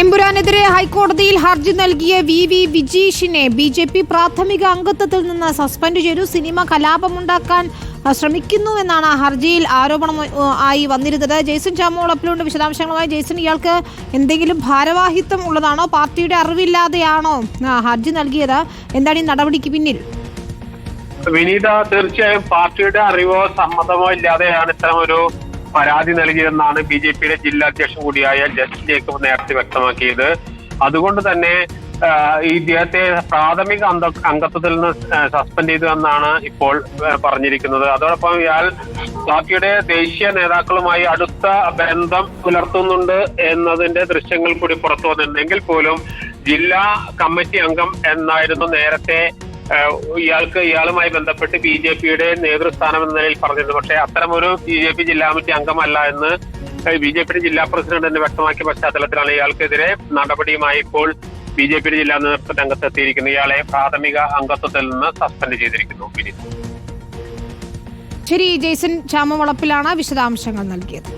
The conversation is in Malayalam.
എമ്പുരാനെതിരെ ഹൈക്കോടതിയിൽ ഹർജി നൽകിയ വി വി വിജീഷിനെ ബി ജെ പി പ്രാഥമിക അംഗത്വത്തിൽ നിന്ന് സസ്പെൻഡ് ചെയ്തു. സിനിമ കലാപമുണ്ടാക്കാൻ ശ്രമിക്കുന്നുവെന്നാണ് ഹർജിയിൽ ആരോപണം ആയി വന്നിരുന്നത്. ജെയ്സൺ ചാമോളപ്പിലുണ്ട് വിശദാംശങ്ങളുമായി ജെയ്സൺ ഇയാൾക്ക് എന്തെങ്കിലും ഭാരവാഹിത്വം ഉള്ളതാണോ? പാർട്ടിയുടെ അറിവില്ലാതെയാണോ ഹർജി നൽകിയത്? എന്താണ് ഈ നടപടിക്ക് പിന്നിൽ? വിനീത തീർച്ചയായും പാർട്ടിയുടെ അറിവോ സമ്മതമോ ഇല്ലാതെയാണ് ഇത്തരം ഒരു പരാതി നൽകിയെന്നാണ് ബി ജെ പിയുടെ ജില്ലാ അധ്യക്ഷൻ കൂടിയായ ജസ്റ്റിൻ ജേക്കബ് നേരത്തെ വ്യക്തമാക്കിയത്. അതുകൊണ്ട് തന്നെ ഇദ്ദേഹത്തെ പ്രാഥമിക അന്ത അംഗത്വത്തിൽ നിന്ന് സസ്പെൻഡ് ചെയ്തു എന്നാണ് ഇപ്പോൾ പറഞ്ഞിരിക്കുന്നത്. അതോടൊപ്പം ഇയാൾ പാർട്ടിയുടെ ദേശീയ നേതാക്കളുമായി അടുത്ത ബന്ധം പുലർത്തുന്നുണ്ട് എന്നതിന്റെ ദൃശ്യങ്ങൾ കൂടി പുറത്തു വന്നിട്ടുണ്ടെങ്കിൽ പോലും ജില്ലാ കമ്മിറ്റി അംഗം എന്നായിരുന്നു നേരത്തെ ഇയാൾക്ക് ഇയാളുമായി ബന്ധപ്പെട്ട് ബി ജെ പിയുടെ നേതൃസ്ഥാനം എന്ന നിലയിൽ പറഞ്ഞിരുന്നു. പക്ഷേ അത്തരമൊരു ബി ജെ പി ജില്ലാ കമ്മിറ്റി അംഗമല്ല എന്ന് ബി ജെ പിയുടെ ജില്ലാ പ്രസിഡന്റ് തന്നെ വ്യക്തമാക്കിയ പശ്ചാത്തലത്തിലാണ് ഇയാൾക്കെതിരെ നടപടിയുമായി ഇപ്പോൾ ബി ജെ പിയുടെ ജില്ലാ നേതൃത്വ രംഗത്തെത്തിയിരിക്കുന്നു. ഇയാളെ പ്രാഥമിക അംഗത്വത്തിൽ നിന്ന് സസ്പെൻഡ് ചെയ്തിരിക്കുന്നു ശരി ജെയ്സൺ ചാമവളപ്പിലാണ് വിശദാംശങ്ങൾ നൽകിയത്.